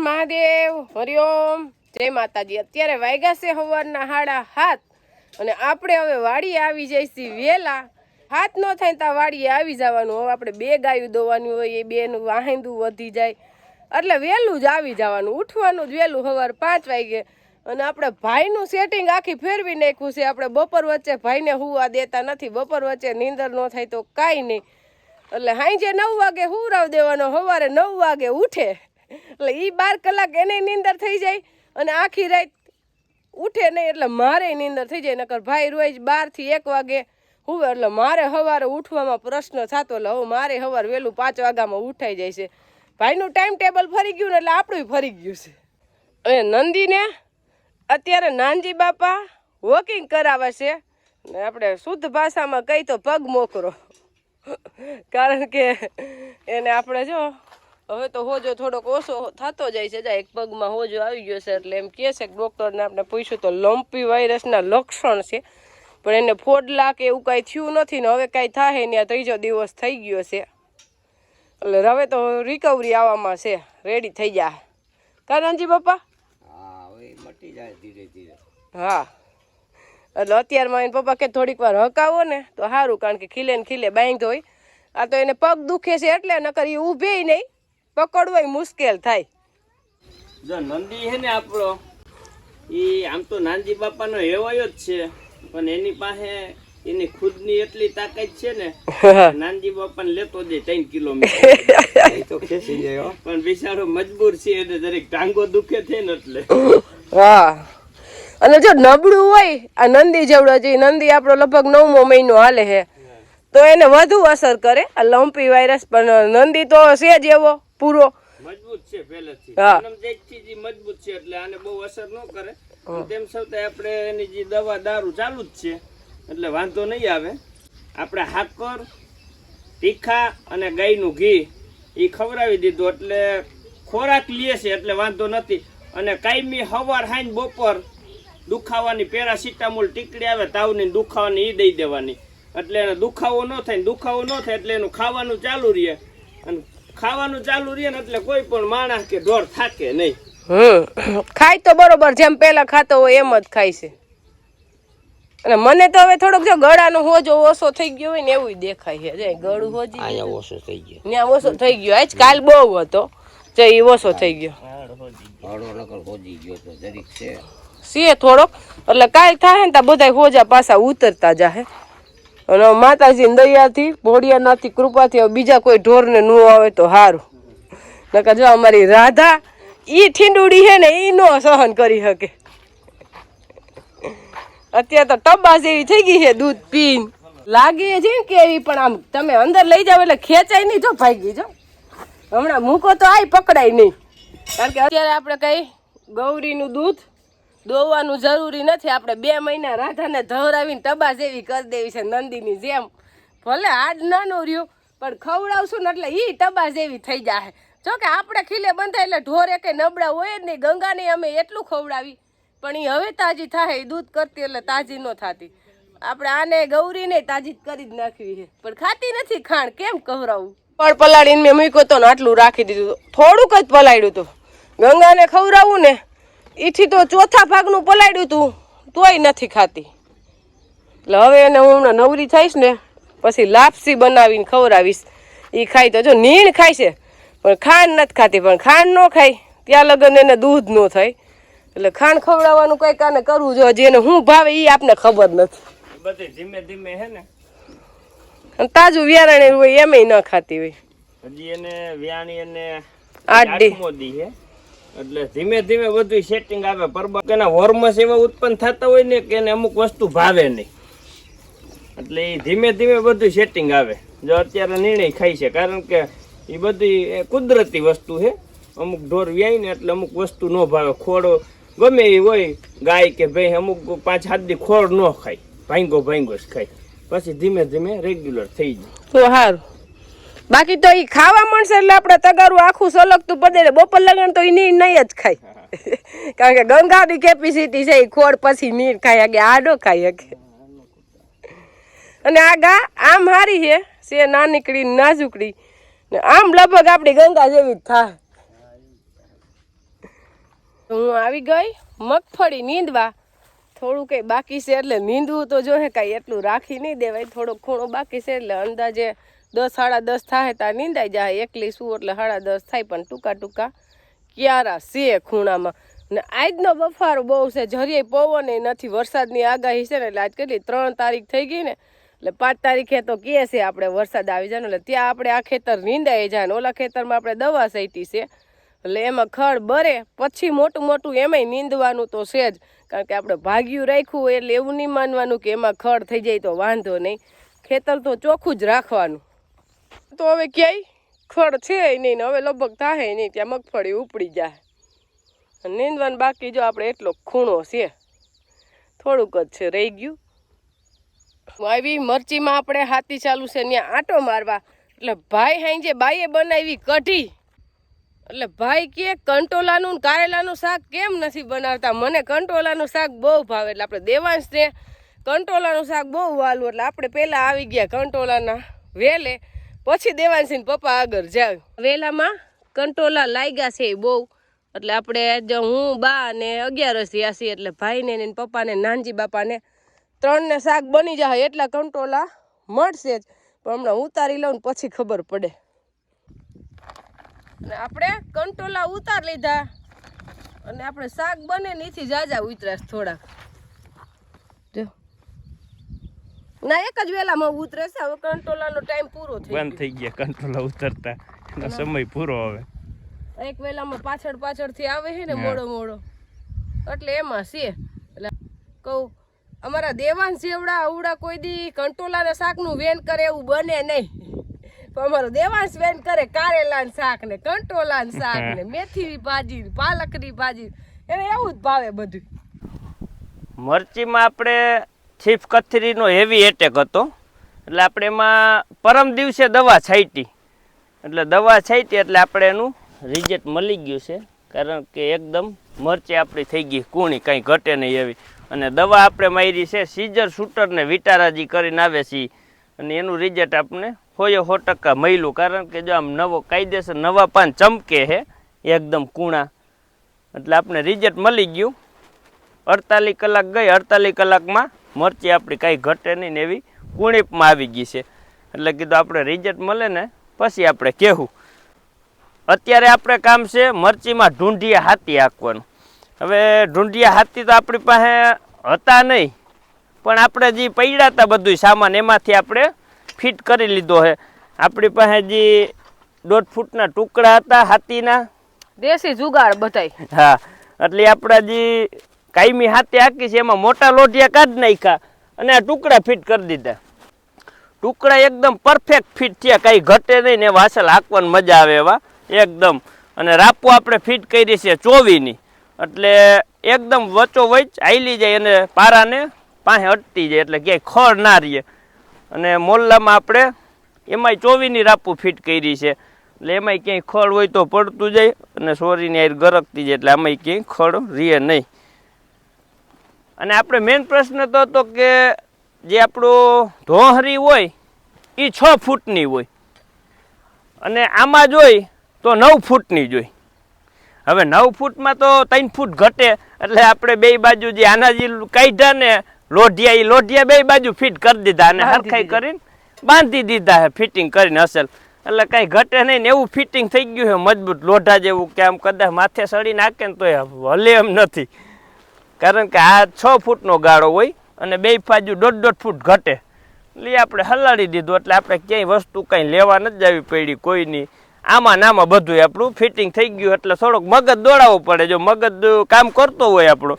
મહાદેવ હરિઓમ જય માતાજી. અત્યારે વાગ્યા છે સવારના હાડા હાથ. અને આપણે હવે વાડીએ આવી જઈશી વેલા. હાથ ન થાય ત્યાં વાડીએ આવી જવાનું. હવે આપણે બે ગાયું દોવાની હોય, એ બેનું વાહિંદું વધી જાય. એટલે વહેલું જ આવી જવાનું. ઉઠવાનું જ વહેલું સવાર પાંચ વાગે. અને આપણે ભાઈનું સેટિંગ આખી ફેરવી નાખ્યું છે. આપણે બપોર વચ્ચે ભાઈને હુવા દેતા નથી. બપોર વચ્ચે નીંદર ન થાય તો કાંઈ નહીં. એટલે સાંજે નવ વાગે હુરાવ દેવાનો. સવારે નવ વાગે ઉઠે. એટલે એ બાર કલાક એને નીંદર થઈ જાય અને આખી રાત ઉઠે નહીં એટલે મારે નીંદર થઈ જાય. નકર ભાઈ રોજ બારથી એક વાગે હું એટલે મારે સવારે ઉઠવામાં પ્રશ્ન થતો, એટલે હવે મારે સવાર વહેલું પાંચ વાગ્યામાં ઉઠાઈ જાય છે. ભાઈનું ટાઈમ ટેબલ ફરી ગયું ને એટલે આપણું ફરી ગયું છે. એ નંદીને અત્યારે નાનજી બાપા વોકિંગ કરાવે છે. ને આપણે શુદ્ધ ભાષામાં કહી તો પગ મોકરો. કારણ કે એને આપણે જો હવે તો હોજો થોડોક ઓછો થતો જાય છે. એક પગમાં હોજો આવી ગયો છે એટલે એમ કહે છે કે ડૉક્ટરને આપણે પૂછ્યું તો લંપી વાયરસના લક્ષણ છે. પણ એને ફોડલા કે એવું કાંઈ થયું નથી ને હવે કાંઈ થાય ને આ ત્રીજો દિવસ થઈ ગયો છે. એટલે હવે તો રિકવરી આવવામાં છે. રેડી થઈ જાય કારણજી પપ્પા? મટી જાય ધીરે ધીરે. હા. એટલે અત્યારમાં એને પપ્પા કે થોડીક વાર હકાવો ને તો સારું કારણ કે ખીલે ને ખીલે બાંધ હોય. આ તો એને પગ દુખે છે એટલે નકર એ ઊભે નહીં. પકડવું મુશ્કેલ થાય. જો નંદી હે ને આપણો એ આમ તો નાનજી બાપાનો હેવાયો જ છે પણ એની પાસે એની ખુદની એટલી તાકાત છે ને નાનજી બાપાને લેતો દે ત્રણ કિલોમીટર. તો ખેંચી જાય પણ બિચારો મજબૂર છે એટલે દરેક ટાંગો દુખે છે ને એટલે. હા અને જો નબળું હોય આ નંદી જેવડો જે નંદી આપણો લગભગ નવમો મહિનો હાલે છે. તો એને વધુ અસર કરે આ લંપી વાયરસ પણ નંદી તો છે જ એવો. પૂરો. મજબૂત છે પહેલેથી. હા. જન્મ જાતથી જ મજબૂત છે એટલે આને બહુ અસર ન કરે. તેમ છતાં આપણે એની જે દવા દારૂ ચાલુ જ છે એટલે વાંધો નહીં આવે. આપણે હાકર તીખા અને ગાયનું ઘી એ ખવડાવી દીધું એટલે ખોરાક લે છે એટલે વાંધો નથી. અને કાયમી હવાર હાઈન બપોર દુખાવાની પેરાસિટામોલ ટીકડી આવે તાવની દુખાવાની એ દઈ દેવાની. એટલે એને દુખાવો ન થાય દુખાવો ન થાય એટલે એનું ખાવાનું ચાલુ રહે. અને ખાવાનું ચાલુ રહે ને એટલે કોઈ પણ માણસ કે ઢોર થાકે નહીં. હમ. ખાય તો બરોબર જેમ પેલા ખાતો હોય એમ જ ખાય છે. અને મને તો હવે થોડોક જો ગળાનો હોજો ઓછો થઈ ગયો હોય ને એવું દેખાય છે. જે ગળું હોજી અહીંયા ઓછો થઈ ગયો. ત્યાં ઓછો થઈ ગયો. આજ કાલ બહુ હતો. જે એ ઓછો થઈ ગયો. હળો નકર હોજી ગયો તો જરીક છે. છે થોડોક. એટલે કાલ થાય ને ત્યાં બધા હોજા પાછા ઉતરતા જાહે. અને માતાજીની દયાથી ભોળિયાનાથથી કૃપાથી બીજા કોઈ ઢોરને ન આવે તો સારું નકર જો અમારી રાધા, ઈ ઠીંડુડી છે ને, ઈ નો સહન કરી શકે. અત્યારે તો ટબ્બા જેવી થઈ ગઈ છે દૂધ પીન. લાગે છે ને કેવી, પણ આમ તમે અંદર લઈ જાવ એટલે ખેંચાય નહીં, જો ભાગી, જો. હમણાં મૂકો તો આય પકડાય નહીં. કારણ કે અત્યારે આપણે કઈ ગૌરીનું દૂધ દોવાનું જરૂરી નથી. આપણે બે મહિના રાધાને ધવરાવીને તબા જેવી કરી દેવી છે નંદીની જેમ. ભલે હાડ નાનો રહ્યું, પણ ખવડાવશું ને એટલે એ તબા જેવી થઈ જાય જો કે આપણે ખીલે બંધાય એટલે ઢોરે કે નબળા હોય જ નહીં. ગંગાને અમે એટલું ખવડાવી. પણ એ હવે તાજી થાય એ દૂધ કરતી એટલે તાજી ન થતી. આપણે આને ગૌરીને તાજી કરી જ નાખવી છે. પણ ખાતી નથી ખાણ, કેમ ખવડાવવું પણ પલાળીને મેં મૂક્યો તો ને આટલું રાખી દીધું. થોડુંક જ પલાળ્યું હતું ગંગાને ખવડાવવું ને એથી તો ચોથા ભાગનું પલાડ્યું હતું તોય નથી ખાતી. એટલે હવે એને હું હમણાં નવરી થઈશ ને પછી લાપસી બનાવીને ખવડાવીશ. એ ખાઈ તો જો નીણ ખાય છે પણ ખાંડ નથી ખાતી પણ ખાંડ ન ખાય. ત્યાં લગન એને દૂધ ન થાય. એટલે ખાંડ ખવડાવવાનું કંઈક આને કરવું જોઈએ જેને હું ભાવે એ આપને ખબર નથી. બધે ધીમે ધીમે હે ને. તાજું વિયારણે હોય એમ ન ખાતી હોય. હજી એને વ્યાણી એને આઠ દી. આઠમો હે. એટલે ધીમે ધીમે બધું સેટિંગ આવે. પરબા એના હોર્મસ એવા ઉત્પન્ન થતા હોય ને કે એને અમુક વસ્તુ ભાવે નહીં. એટલે એ ધીમે ધીમે બધું સેટિંગ આવે. જો અત્યારે નિર્ણય ખાય છે, કારણ કે એ બધી કુદરતી વસ્તુ છે. અમુક ઢોર વ્યાય ને એટલે અમુક વસ્તુ ન ભાવે. ખોડો ગમે એ હોય, ગાય કે ભાઈ અમુક પાંચ હાથ દી ખોડ ન ખાય. ભાંગો ભાંગો જ ખાય. પછી ધીમે ધીમે રેગ્યુલર થઈ જાય. તો સારું બાકી તો એ ખાવા મળશે એટલે આપણે તગારું આખું સલગતું પડે ને બપોર લગન તો એ નહીં જ ખાય. કારણ કે ગંગાની કેપેસિટી છે એ ખોડ પછી નીર ખાય શકે આડો ખાય શકે અને આ ગા આમ હારી છે. છે નાનીકડી નાજુકડી. ને આમ લગભગ આપણી ગંગા જેવી જ થાય. હું આવી ગઈ મગફળી નીંદવા. થોડું કંઈ બાકી છે એટલે નીંદવું તો જોહે કાંઈ એટલું રાખી નહીં દેવાય. થોડો ખૂણો બાકી છે એટલે અંદાજે દસ, સાડા દસ થાય ત્યાં નીંદાઈ જાય. એકલી શું એટલે સાડા દસ થાય પણ ટૂંકા ટૂંકા ક્યારા છે ખૂણામાં. ને આજનો બફારો બહુ છે. જરીએ પવન નથી. વરસાદની આગાહી છે ને એટલે આજ કેટલી? ત્રણ તારીખ થઈ ગઈ ને. એટલે પાંચ તારીખે તો કહે છે આપણે વરસાદ આવી જાય ને એટલે ત્યાં આપણે આ ખેતર નીંદાઈ જાય ને ઓલા ખેતરમાં આપણે દવા સૈટી છે. એટલે એમાં ખડ બરે. પછી મોટું મોટું એમાંય નીંદવાનું તો છે જ. કારણ કે આપણે ભાગ્યું રાખ્યું એટલે એવું નહીં માનવાનું કે એમાં ખડ થઈ જાય તો વાંધો નહીં. ખેતર તો ચોખ્ખું જ રાખવાનું. તો હવે ક્યાંય ખડ છે નહીં ને, હવે લગભગ થાય નહીં, ત્યાં મગફળી ઉપડી જાય. નીંદવાન બાકી જો આપણે એટલો ખૂણો છે. થોડુંક જ છે, રહી ગયું. આવી મરચીમાં આપણે હાથી ચાલુ છે, ત્યાં આંટો મારવા. એટલે ભાઈ હાઈ બાઈએ બનાવી કઢી. એટલે ભાઈ કે કંટોલાનું કારેલાનું શાક કેમ નથી બનાવતા? મને કંટોલાનું શાક બહુ ભાવે. એટલે આપણે દેવાંશને કંટોલાનું શાક બહુ વાલું. એટલે આપણે પહેલાં આવી ગયા કંટોલાના વેલે. પછી દેવાંશીને પપ્પા આગળ જાવ વેલામાં કંટોલા લાગ્યા છે બહુ. એટલે આપણે જો હું, બા અને અગિયારસ છીએ, એટલે ભાઈને ને પપ્પાને, નાનજી બાપાને ત્રણને શાક બની જાય એટલા કંટોલા મળશે જ. પણ હમણાં ઉતારી લઉં ને પછી ખબર પડે. અને આપણે કંટોલા ઉતાર લીધા. અને આપણે શાક બને નીથી જાજા ઉતરાશ થોડાક જો ના એક જ વેલામાં ઉતરે છે. હવે કંટોલાનો ટાઈમ પૂરો થઈ બંધ થઈ ગયા કંટ્રોલ ઉતરતા. એનો સમય પૂરો હવે. એક વેલામાં પાછળ પાછળથી આવે છે ને મોડો મોડો. એટલે એમાં છે. એટલે કહું અમારા દેવાન સેવડા અવડા કોઈ દી કંટોલાના શાકનું વેન કરે એવું બને નહીં. પણ અમારો દેવાંશ વેન કરે કારેલાનું શાક ને કંટોલાનું શાક ને મેથીની ભાજી પાલકની ભાજી. એને એવું જ ભાવે બધું મરચીમાં આપણે છીપ કથરીનો હેવી એટેક હતો. એટલે આપણે એમાં પરમ દિવસે દવા છાંટી. એટલે દવા છાંટી એટલે આપણે એનું રિઝલ્ટ મળી ગયું છે. કારણ કે એકદમ મરચી આપણી થઈ ગઈ, કૂણી કંઈ ઘટે નહીં એવી. અને દવા આપણે મારી છે, સીઝર શૂટરને વિટારાજી કરીને આવે છે. અને એનું રિઝલ્ટ આપણે હોયો સો ટકા મળ્યું. કારણ કે જો આમ નવો કાયદેસર નવા પાન ચમકે છે, એકદમ કૂણા. એટલે આપણે રિઝલ્ટ મળી ગયું. અડતાલીસ કલાક ગઈ, અડતાલીસ કલાકમાં મરચી આપણી કાંઈ ઘટે નહીં ને એવી કુણીપમાં આવી ગઈ છે. એટલે કીધું આપણે રિઝલ્ટ મળે ને પછી આપણે કહેવું. અત્યારે આપણે કામ છે મરચીમાં ઢૂંઢિયા હાથી હાંકવાનું. હવે ઢૂંઢિયા હાથી તો આપણી પાસે હતા નહીં પણ આપણે જે પડ્યા હતા બધું સામાન એમાંથી આપણે ફિટ કરી લીધો છે. આપણી પાસે જે દોઢ ફૂટના ટુકડા હતા હાથીના. દેશી જુગાડ બધાય. હા એટલે આપણા જે કાયમી હાથે હાકી છે, એમાં મોટા લોઢિયા કાઢી નાખ્યા અને આ ટુકડા ફિટ કરી દીધા. ટુકડા એકદમ પરફેક્ટ ફિટ થયા, કાંઈ ઘટે નહીં ને વાસલ હાંકવાની મજા આવે એવા, એકદમ. અને રાપો આપણે ફિટ કરી છે ચોવીની. એટલે એકદમ વચો વચ આયલી જાય અને પારાને પાસે અટતી જાય, એટલે ક્યાંય ખળ ના રહીએ અને મોલ્લામાં આપણે એમાંય ચોવીની રાપુ ફિટ કરી છે. એટલે એમાંય ક્યાંય ખળ હોય તો પડતું જાય અને સોરીની આર ગરકતી જાય, એટલે આમાંય ક્યાંય ખડ રહે નહીં. અને આપણે મેઇન પ્રશ્ન તો હતો કે જે આપણું ધોહરી હોય એ છ ફૂટની હોય. અને આમાં જોઈ તો નવ ફૂટની જોઈ. હવે નવ ફૂટમાં તો ત્રણ ફૂટ ઘટે એટલે આપણે બે બાજુ જે આના જે કાઢ્યા ને લોઢિયા એ લોઢિયા બે બાજુ ફિટ કરી દીધા અને હરખાઈ કરીને બાંધી દીધા હે ફિટિંગ કરીને અસલ. એટલે કાંઈ ઘટે નહીં ને એવું ફિટિંગ થઈ ગયું છે મજબૂત લોઢા જેવું કે આમ કદાચ માથે સડી નાખે ને તો હલે એમ નથી. કારણ કે આ છ ફૂટનો ગાળો હોય અને બે બાજુ દોઢ દોઢ ફૂટ ઘટે. એટલે આપણે હલાડી દીધું એટલે આપણે ક્યાંય વસ્તુ કાંઈ લેવા નથી જવી પડી, કોઈની. આમાં ને આમાં બધું આપણું ફિટિંગ થઈ ગયું એટલે થોડોક મગજ દોડાવવું પડે. જો મગજ કામ કરતો હોય આપણો,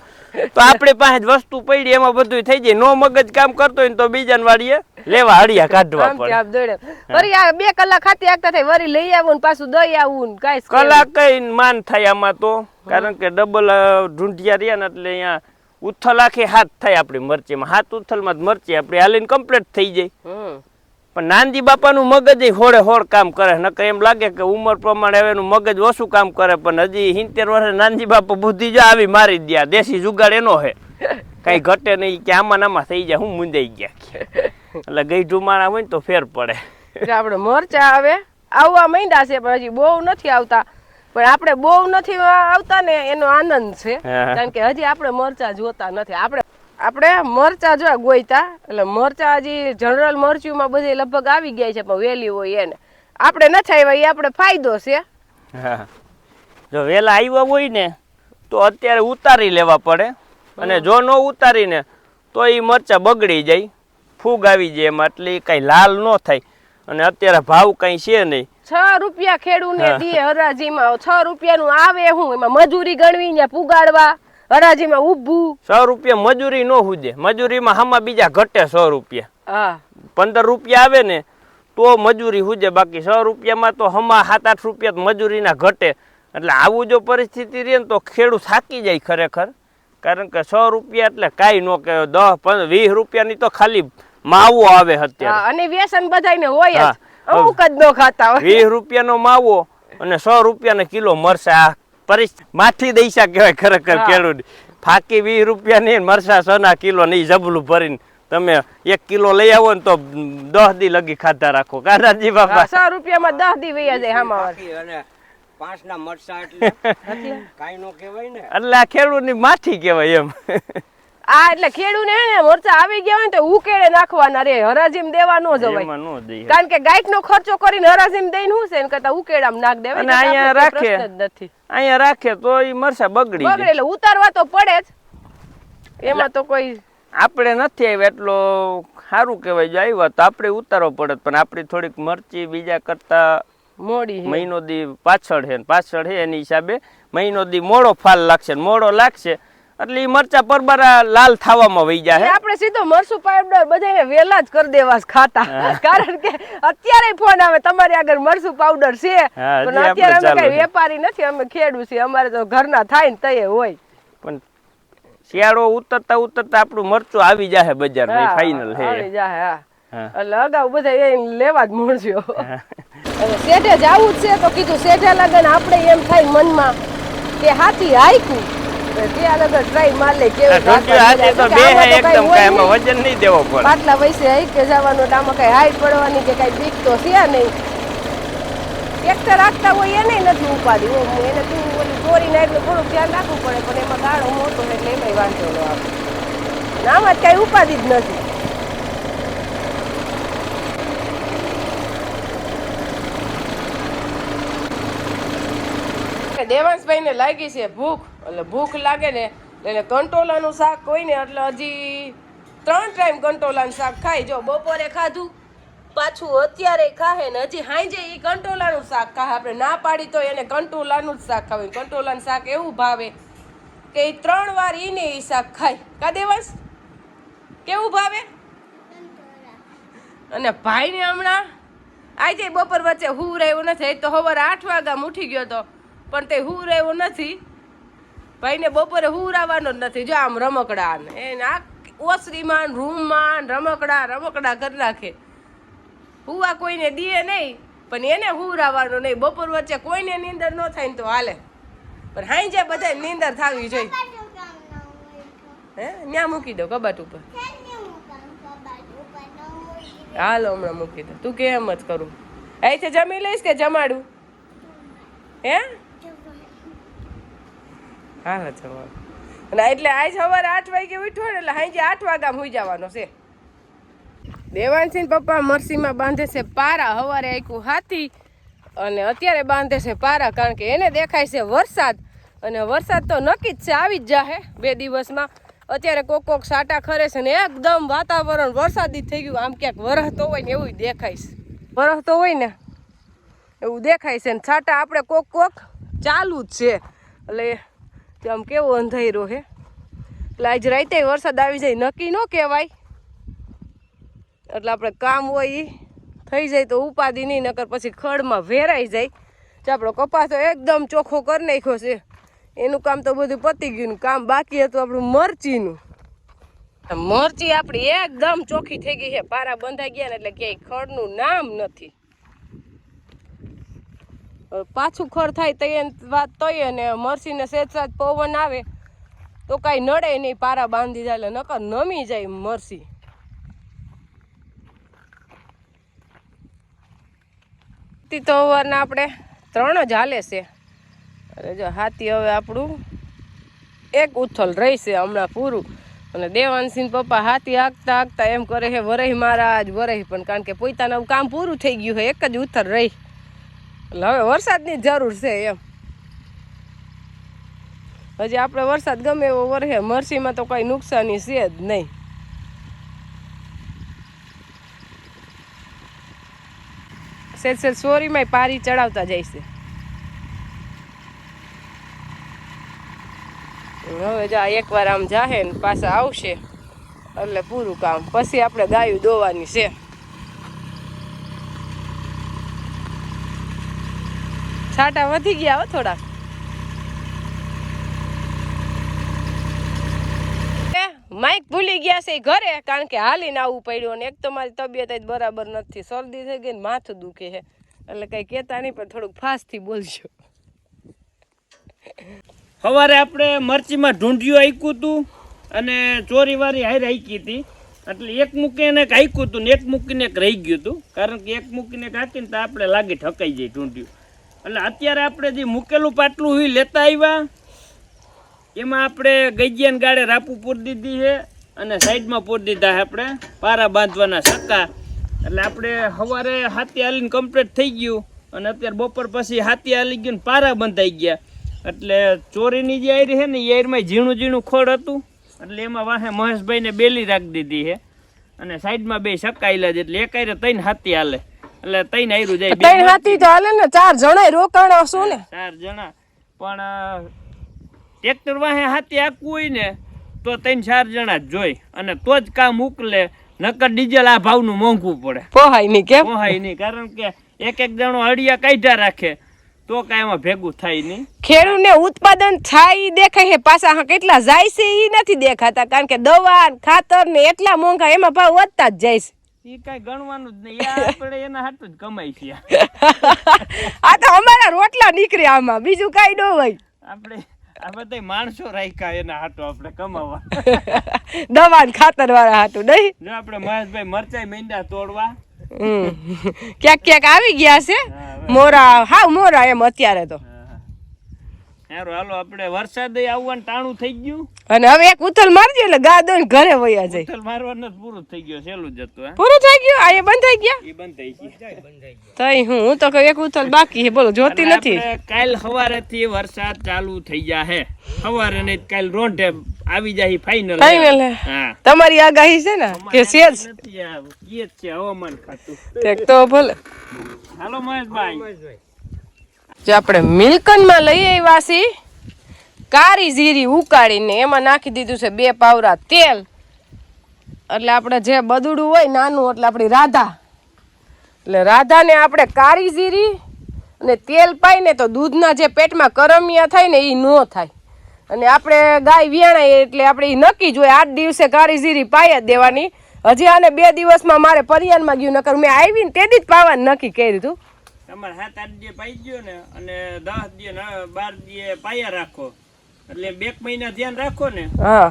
તો આપણી પાસે વસ્તુ પડી, એમાં બધું થઈ જાય. નો મગજ કામ કરતો હોય તો બીજાને વાળીએ. લેવા હળિયા કાઢવા પડે આમ દોડે. વરી આ બે કલાક ખાતી આગતા થાય વરી લઈ આવું ને પાછું દઈ આવું ને કાંઈ કલાક કઈ માન થાય આમાં તો. કારણ કે ડબલ ઢૂંઢિયા રહ્યા ને એટલે અહીંયા ઉથલ આખી હાથ થાય આપણી મરચીમાં. હાથ ઉથલમાં જ મરચી આપણી હાલીને કમ્પ્લીટ થઈ જાય. પણ નાનજી બાપાનું મગજ હોળે હોળ કામ કરે. નકર એમ લાગે કે ઉંમર પ્રમાણે હવે એનું મગજ ઓછું કામ કરે પણ હજી સિત્તેર વર્ષે નાનજી બાપા બુદ્ધિ જો આવી મારી જ દેશી જુગાડ એનો હે. કઈ ઘટે નહીં કે આમાં નામાં થઈ જાય હું મુંજાઈ ગયા. એટલે ગઈ ધુમાડા હોય ને તો ફેર પડે. એટલે આપણે મરચા આવે. આવવા માંડ્યા છે પણ હજી બહુ નથી આવતા. પણ આપણે બહુ નથી આવતા ને એનો આનંદ છે. કારણ કે હજી આપણે મરચા જોતા નથી. આપણે આપણે મરચા જોયા ગોઈતા એટલે મરચા હજી જનરલ મરચીમાં બધી લગભગ આવી ગયા છે પણ વેલી હોય એને. આપણે નથી આવ્યા એ આપણે ફાયદો છે. જો વહેલા આવ્યા હોય ને તો અત્યારે ઉતારી લેવા પડે. અને જો ન ઉતારીને તો એ મરચા બગડી જાય. ફૂગ આવી જાય એમાં એટલે કઈ લાલ ન થાય. અને અત્યારે ભાવ કઈ છે નહીં. છ રૂપિયા ખેડૂને હા. દીએ હરાજીમાં. છ રૂપિયાનું આવે હું એમાં મજૂરી ગણવી ને પુગાડવા. હરાજીમાં ઊભું. સો રૂપિયા મજૂરી ન હુજે. મજૂરીમાં હામાં બીજા ઘટે સો રૂપિયા. પંદર રૂપિયા આવે ને તો મજૂરી હુજે. બાકી સો રૂપિયામાં તો હમા સાત આઠ રૂપિયા મજૂરી મજૂરીના ઘટે. એટલે આવું જો પરિસ્થિતિ રહે ને તો ખેડૂત થાકી જાય ખરેખર. કારણ કે સો રૂપિયા એટલે કાંઈ ન કહેવાય. દસ પંદર વીસ રૂપિયાની તો ખાલી માવો આવે અત્યારે. અને વ્યસન બધાને હોય જ. અમુક જ નો ખાતા હોય. વીસ રૂપિયાનો માવો અને સો રૂપિયાનો કિલો મરસા. આ પરિસ્થિતિ માથી દઈશા કહેવાય ખરેખર ખેડૂત. ફાકી વીસ રૂપિયાની ની મરસા સોના કિલો ને જબલું ભરીને તમે એક કિલો લઈ આવો ને તો દસ દી લગી ખાતા રાખો. કાનાજી બાપા? સો રૂપિયામાં દસ દી વૈયા જાય હામાં પાંચ ના પાંચના મરચા એટલે કાંઈ નો કહેવાય ને. એટલે આ ખેડૂતની માથી કહેવાય એમ. આ એટલે ખેડૂને હે ને મોરચા આવી ગયા હોય તો ઉકેળે નાખવાના રે. હરાજીમ દેવા નો જવાય. એમાં ન કારણ કે ગાયક નો ખર્ચો કરીને હરાજીમ દઈને હું છે? એને કરતા ઉકેડામાં નાખ દેવાય અને તો અહીંયા રાખે. નથી. અહીંયા રાખે તો એ મરસા બગડી બગડે એટલે ઉતારવા તો પડે જ. એમાં તો કોઈ આપણે નથી આવ્યા એટલો સારું કહેવાય. જો આવ્યા તો આપણે ઉતારવો પડે પણ આપણી થોડીક મરચી બીજા કરતા મોડી મહિનો દી પાછળ છે પાછળ છે એની હિસાબે મહિનો દી મોડો ફાલ લાગશે મોડો લાગશે. એટલે મરચા પરબારા લાલ થવામાં વહી જાય આપણે સીધો મરસું પાવડર બધાને વેલા જ કરી દેવા ખાતા. કારણ કે અત્યારે ફોન આવે તમારી આગળ મરસું પાવડર છે. પણ અત્યારે અમે કઈ વેપારી નથી અમે ખેડૂ છીએ અમારે તો ઘરના થાય ને તયે હોય. પણ શિયાળો ઉતરતા ઉતરતા આપણું મરચું આવી જાય બજારમાં હા, ફાઇનલ આવી જાય હા. એટલે અગાઉ બધા એ લેવા જ મળજો. શેઠે જવું જ છે તો કીધું શેઠે લગન આપણે એમ થાય મનમાં કે હાથી હાઈકું ત્યાં લગન ટ્રાય માર લે કેવું હાથે તો બે હે એકદમ કાંઈ એમાં વજન નહીં દેવો પડે. વૈસે હાઈક કે જવાનું એટલે આમાં કઈ હાઈટ પડવાની કે કઈ બીક તો છે નહીં. ટ્રેક્ટર રાખતા હોય એને નથી ઉપાડી. હું એને તું ઓલી ચોરી ના એટલે થોડુંક ધ્યાન રાખવું પડે પણ એમાં ગાળો મોટો એટલે એમાંય વાંધો ન આવે. આમાં જ કઈ ઉપાધિ જ નથી. દેવાંશભાઈ ને લાગી છે ભૂખ. એટલે ભૂખ લાગે ને, એટલે કંટોલાનું શાક હોય ને, એટલે હજી ત્રણ ટાઈમ કંટોલાનું શાક ખાય. જો બપોરે ખાધું, પાછું અત્યારે ખાહે ને હજી હાંજે એ કંટોલાનું શાક ખાહે. આપણે ના પાડી તો એને કંટોલાનું જ શાક ખાવે કંટોલાનું શાક એવું ભાવે કે એ ત્રણ વાર એને એ શાક ખાય. કા દેવાંશ? કેવું ભાવે? અને ભાઈને હમણાં, આજે બપોર વચ્ચે હું રહ્યું નથી તો સવારે આઠ વાગ્યા ઉઠી ગયો તો પણ તે હું રહ્યો નથી. ભાઈને બપોરે હુરાવાનો જ નથી. જો આમ રમકડા ને એને આ ઓસરીમાં રૂમમાં રમકડા રમકડા કરી નાખે. હુવા કોઈને દીએ નહીં, પણ એને હુરાવાનો નહીં. બપોર વચ્ચે કોઈને નીંદર ન થાય ને તો હાલે. પણ હાઈ બધા નીંદર થવી જોઈએ. હે? ત્યાં મૂકી દો કબાટ ઉપર. હાલો, હમણાં મૂકી દો. તું કેમ જ કરું? અહીંથી જમી લઈશ કે જમાડું? હે? હાલ જવાનું. અને એટલે આજ સવારે આઠ વાગે ઉઠો ને એટલે સાંજે આઠ વાગ્યા હોઈ જવાનો છે. દેવાનસિંહ પપ્પા મરસીમાં બાંધે છે પારા સવારે આખ્યું હાથી અને અત્યારે બાંધે છે પારા કારણ કે એને દેખાય છે વરસાદ અને વરસાદ તો નક્કી જ છે, આવી જ જાહે બે દિવસમાં. અત્યારે કોક કોક સાટા ખરે છે ને એકદમ વાતાવરણ વરસાદી થઈ ગયું, આમ ક્યાંક વરસતો હોય ને એવું દેખાય છે. વરસતો હોય ને એવું દેખાય છે ને છાટા આપણે કોક કોક ચાલુ જ છે. એટલે તે આમ કેવો અંધારો હે? એટલે આજ રાતે વરસાદ આવી જાય, નક્કી ન કહેવાય. એટલે આપણે કામ હોય એ થઈ જાય તો ઉપાધિ નહીં, નકર પછી ખડમાં વેરાઈ જાય. તો આપણો કપાસ તો એકદમ ચોખ્ખો કરી નાખ્યો છે. એનું કામ તો બધું પતી ગયું કામ બાકી હતું આપણું મરચીનું. મરચી આપણી એકદમ ચોખ્ખી થઈ ગઈ છે. પારા બંધાઈ ગયા ને એટલે ક્યાંય ખડનું નામ નથી. પાછું ખર થાય તો વાત તોય અને મરસીને સેજ સાજ પવન આવે તો કાંઈ નડે નહીં, પારા બાંધી જાય એટલે નકર નમી જાય મરસી. તી અવારના આપણે ત્રણ જ હાલે છે. અરે જો હાથી હવે આપણું એક ઉથલ રહેશે હમણાં પૂરું. અને દેવાનસિંહ પપ્પા હાથી હાંકતા હાંકતા એમ કરે છે, વરહી મહારાજ, વરહી. પણ કારણ કે પોતાનું કામ પૂરું થઈ ગયું છે, એક જ ઉથલ રહી. એટલે હવે વરસાદની જરૂર છે એમ. હજી આપણે વરસાદ ગમે એવો વરસે, મરસીમાં તો કઈ નુકસાની છે જ નહીં. સેજ સેજ સોરીમાં પારી ચડાવતા જાય છે. હવે જા એકવાર આમ જાહે ને પાછા આવશે એટલે પૂરું કામ. પછી આપણે ગાયું દોવાની છે. છાંટા વધી ગયા હો થોડા માઇક ભૂલી ગયા છે ઘરે, કારણ કે હાલીને આવવું પડ્યું અને એક તો મારી તબિયત જ બરાબર નથી. શરદી થઈ ગઈ ને માથું દુખે છે. એટલે કઈ કહેતા નહીં, પણ થોડુંક ફાસ્ટથી બોલજો. સવારે આપણે મરચીમાં ઢૂંઢિયું આક્યું હતું અને ચોરીવારી હારે આઈકી હતી. એટલે એક મૂકીને એક આક્યું હતું ને એક મૂકીને એક રહી ગયું હતું કારણ કે એક મૂકીને એક હાકીને તો આપણે લાગી ઠકાઈ જાય ઢૂંઢિયું. એટલે અત્યારે આપણે જે મૂકેલું પાટલું હોય લેતા આવ્યા એમાં આપણે ગૈજિયાન ગાડે રાપુ પૂરી દીધી છે અને સાઈડમાં પૂરી દીધા છે આપણે, પારા બાંધવાના સક્કા. એટલે આપણે સવારે હાથી હાલીને કમ્પ્લીટ થઈ ગયું અને અત્યારે બપોર પછી હાથી હાલી ગયું ને પારા બંધાઈ ગયા. એટલે ચોરીની જે આયરી છે ને એ આયરમાં ઝીણું ઝીણું ખોડ હતું. એટલે એમાં વાહે મહેશભાઈને બેલી રાખી દીધી છે. અને સાઈડમાં બે સક્કા એટલે એક આયરે ત્રણ હાથી હાલે. એટલે ત્રણ આયરું જાય બે હાથી તો હાલે ને ચાર જણા રોકાણ શું ને. ચાર જણા. પણ ટ્રેક્ટર વાહે હાથી આખવું હોય ને તો ત્રણ ચાર જણા જ જોઈ. અને તો જ કામ ઉકલે નકર ડીઝલ આ ભાવનું મોંઘું પડે. પોહાય નહીં કેમ? પોહાય નહીં કારણ કે એક એક જણો અડિયા કાઢ્યા રાખે તો કાંઈ એમાં ભેગું થાય નહીં. ખેડૂતને ઉત્પાદન થાય દેખાય છે. પાછા હા કેટલા જાય છે એ નથી દેખાતા કારણ કે દવા ખાતર ને એટલા મોંઘા એમાં ભાવ વધતા જ જાય છે. એ કાંઈ ગણવાનું જ નહીં. આપણે એના હાટું જ કમાઈ છીએ આ તો અમારા રોટલા નીકળે આમાં. બીજું કાંઈ ન હોય. આપણે આ બધા માણસો રાખ્યા એના હાટું આપણે કમાવા. દવા ખાતર વાળા હાટું નહીં? જો આપણે મહેશભાઈ મરચાઈ મીંડા તોડવા. ક્યાંક ક્યાંક આવી ગયા છે. હા, મોરા હાવ મોરા એમ અત્યારે તો. સારું હાલો આપણે વરસાદ આવવાનું ટાણું થઈ ગયું. અને હવે એક ઉથલ મારજો એટલે ગા દોઈને ઘરે વયા જાય. ઉથલ મારવાનું પૂરું થઈ ગયું સહેલું જ હતું પૂરું થઈ ગયું? આ એ બંધ થઈ ગયા? એ બંધ થઈ ગયું. તઈ હું હું તો કહું એક ઉથલ બાકી છે બોલો જોતી નથી. કાલ સવારે થી વરસાદ ચાલુ થઈ જાહે સવારે નહીં કાલ રોંઢે આવી જાય ફાઈનલ Final હા. તમારી આગાહી છે ને કે સેજ? નથી આ છે હવામાન ખાતું. તો ભલે. હાલો મહેશભાઈ. જે આપણે મિલ્કનમાં લઈ આવ્યા છીએ, કારી જીરી ઉકાળીને એમાં નાખી દીધું છે બે પાવરા તેલ. એટલે આપણે જે બદુડું હોય નાનું, એટલે આપણી રાધા. એટલે રાધાને આપણે કારી જીરી અને તેલ પાઈને તો દૂધના જે પેટમાં કરમિયા થાય ને એ ન થાય. અને આપણે ગાય વિયાણાય એટલે આપણે એ નક્કી જ હોય આઠ દિવસે કાળી જીરી પાઈ જ દેવાની. હજી આને બે દિવસમાં મારે પરિયાનમાં ગયું, નકર મેં આવીને તેથી જ પાવાનું નક્કી કર્યું હતું તમારે સાત આઠ દી પાઈ ગયો ને અને દસ દી ને બાર દી પાયા રાખો. એટલે બે મહિના ધ્યાન રાખો ને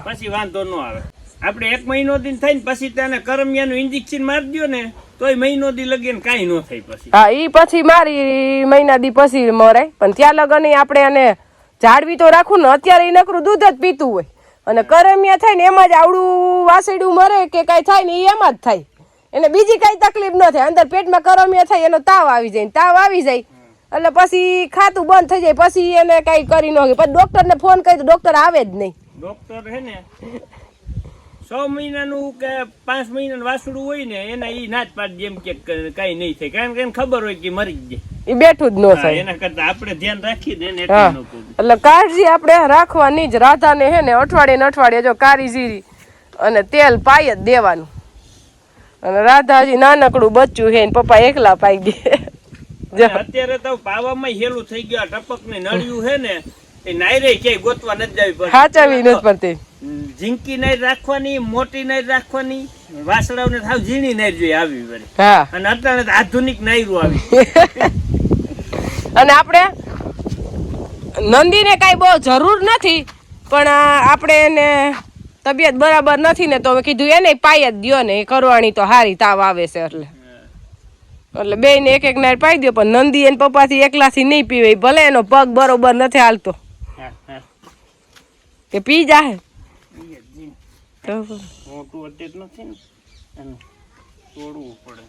પછી વાંધો ન આવે. આપણે એક મહિનો દિન થાય ને પછી તેને કરમિયાનું ઇન્જેક્શન મારી દો ને તોય મહિનો દી લગીને કાંઈ ન થાય પછી. હા ઈ પછી મારી મહિના દી પછી મરાય પણ ત્યાં લગન આપણે એને જાળવી તો રાખવું ને અત્યારે એ નકરું દૂધ જ પીતું હોય. અને કરમિયા થાય ને એમાં જ આવડું વાસેડું મરે કે કાંઈ થાય ને એ એમાં જ થાય. એને બીજી કઈ તકલીફ ન થાય. અંદર પેટમાં કરમિયા થાય એનો તાવ આવી જાય તાવ આવી જાય. એટલે પછી ખાતું બંધ થઈ જાય પછી એને કઈ કરી ન પછી ડૉક્ટરને ફોન કરી તો ડોક્ટર આવે જ નહીં. ડોક્ટર હે ને છ મહિનાનું કે પાંચ મહિનાનું વાસડું હોય ને એના ઈ ના જ પાડ જેમ કે કઈ નહીં થાય. કારણ કે એને ખબર હોય કે મરી જ જાય. એ બેઠું જ ન થાય. એના કરતા આપણે ધ્યાન રાખી દે ને. એટલે કાળજી આપણે રાખવાની જ. રાધાને હે ને અઠવાડિયે ને અઠવાડિયે જો કારી જીરી અને તેલ પાય જ દેવાનું. અને રાધા હજી નાનકડું બચ્ચું હે ને પપ્પા એકલા પાઈ ગયા અત્યારે તો પાવામાં હેલું થઈ ગયું ટપક ને નળિયું હે ને એ નાયરે ક્યાંય ગોતવા નથી જાવી પડતી. સાચાવી નથી પડતી. ઝીંકી નાયર રાખવાની મોટી નાયર રાખવાની વાસળાઓને થાવ ઝીણી નાયર જોઈએ આવી વળી. હા. અને અત્યારે તો આધુનિક નાયરું આવી. અને આપણે નંદીને કાંઈ બહુ જરૂર નથી પણ આપણે એને તબિયત બરાબર નથી ને તો કીધું એને પાઈ જ દો ને એ કરવાની તો હારી તાવ આવે છે એટલે. એટલે બે ને એક એક નાર પાઈ દો પણ નંદી એને પપ્પાથી એકલાથી નહીં પીવે ભલે એનો પગ બરોબર નથી હાલતો. કે પી જાહે. તો નથી ને તોડવું પડે.